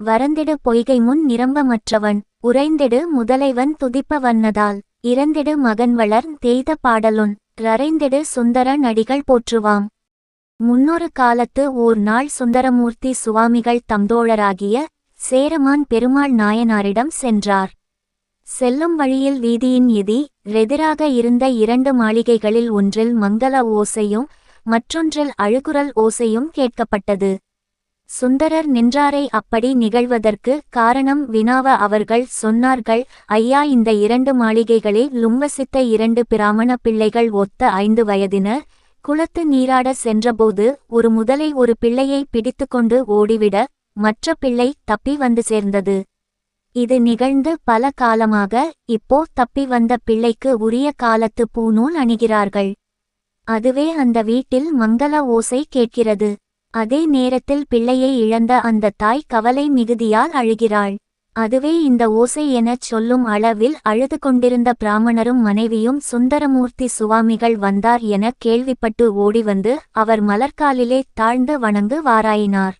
வரந்திடு பொய்கை முன் நிரம்பமற்றவன் உறைந்திடு முதலைவன் துதிப்ப வண்ணதால் இறந்திடு மகன் வளர் தேய்த பாடலுன் ரரைந்திடு சுந்தர நடிகள் போற்றுவாம். முன்னொரு காலத்து ஓர் நாள் சுந்தரமூர்த்தி சுவாமிகள் தம்தோழராகிய சேரமான் பெருமாள் நாயனாரிடம் சென்றார். செல்லும் வழியில் வீதியின் எதி ரெதிராக இருந்த இரண்டு மாளிகைகளில் ஒன்றில் மங்கள ஓசையும் மற்றொன்றில் அழுகுரல் ஓசையும் கேட்கப்பட்டது. சுந்தரர் நின்றாரை அப்படி நிகழ்வதற்கு காரணம் வினாவ அவர்கள் சொன்னார்கள் ஐயா இந்த இரண்டு மாளிகைகளில் லும்பசித்த இரண்டு பிராமண பிள்ளைகள் ஒத்த ஐந்து வயதினர். குளத்து நீராட சென்றபோது ஒரு முதலை ஒரு பிள்ளையை பிடித்துக்கொண்டு ஓடிவிட மற்ற பிள்ளை தப்பி வந்து சேர்ந்தது. இது நிகழ்ந்து பல காலமாக இப்போ தப்பி வந்த பிள்ளைக்கு உரிய காலத்து பூநூல் அணிகிறார்கள். அதுவே அந்த வீட்டில் மங்கள ஓசை கேட்கிறது. அதே நேரத்தில் பிள்ளையை இழந்த அந்த தாய் கவலை மிகுதியால் அழுகிறாள். அதுவே இந்த ஓசை எனச் சொல்லும் அளவில் அழுது கொண்டிருந்த பிராமணரும் மனைவியும் சுந்தரமூர்த்தி சுவாமிகள் வந்தார் என கேள்விப்பட்டு ஓடிவந்து அவர் மலர்காலிலே தாழ்ந்து வணங்கு வாராயினார்.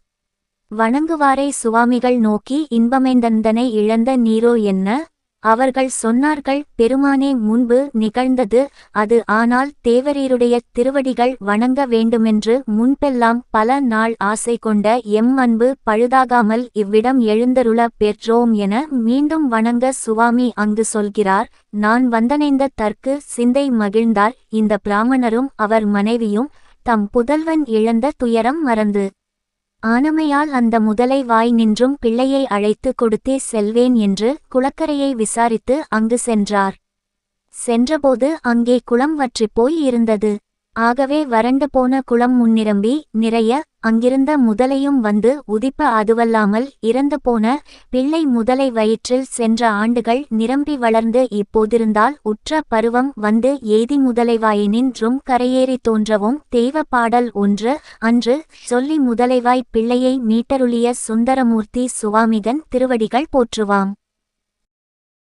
வணங்குவாரை சுவாமிகள் நோக்கி இன்பமைந்தந்தனை இழந்த நீரோ என்ன? அவர்கள் சொன்னார்கள் பெருமானே முன்பு நிகழ்ந்தது அது ஆனால் தேவரீருடைய திருவடிகள் வணங்க வேண்டுமென்று முன்பெல்லாம் பல நாள் ஆசை கொண்ட எம் அன்பு பழுதாகாமல் இவ்விடம் எழுந்தருள பெற்றோம் என மீண்டும் வணங்க சுவாமி அங்கு சொல்கிறார். நான் வந்தனைந்த தற்கு சிந்தை மகிழ்ந்தார். இந்த பிராமணரும் அவர் மனைவியும் தம் புதல்வன் இழந்த துயரம் மறந்து ஆனமையால் அந்த முதலை வாய் நின்றும் பிள்ளையை அழைத்து கொடுத்தே செல்வேன் என்று குளக்கரையை விசாரித்து அங்கு சென்றார். சென்றபோது அங்கே குளம் வற்றிப் போய் இருந்தது. ஆகவே வறண்டு போன குளம் முன்னிரம்பி நிறைய அங்கிருந்த முதலையும் வந்து உதிப்ப அதுவல்லாமல் இறந்து போன பிள்ளை முதலை வயிற்றில் சென்ற ஆண்டுகள் நிரம்பி வளர்ந்து இப்போதிருந்தால் உற்ற பருவம் வந்து ஏதி முதலைவாயினின்றும் கரையேறி தோன்றவும் தெய்வ பாடல் ஒன்று அன்று சொல்லி முதலைவாய் பிள்ளையை மீட்டருளிய சுந்தரமூர்த்தி சுவாமிகன் திருவடிகள் போற்றுவாம்.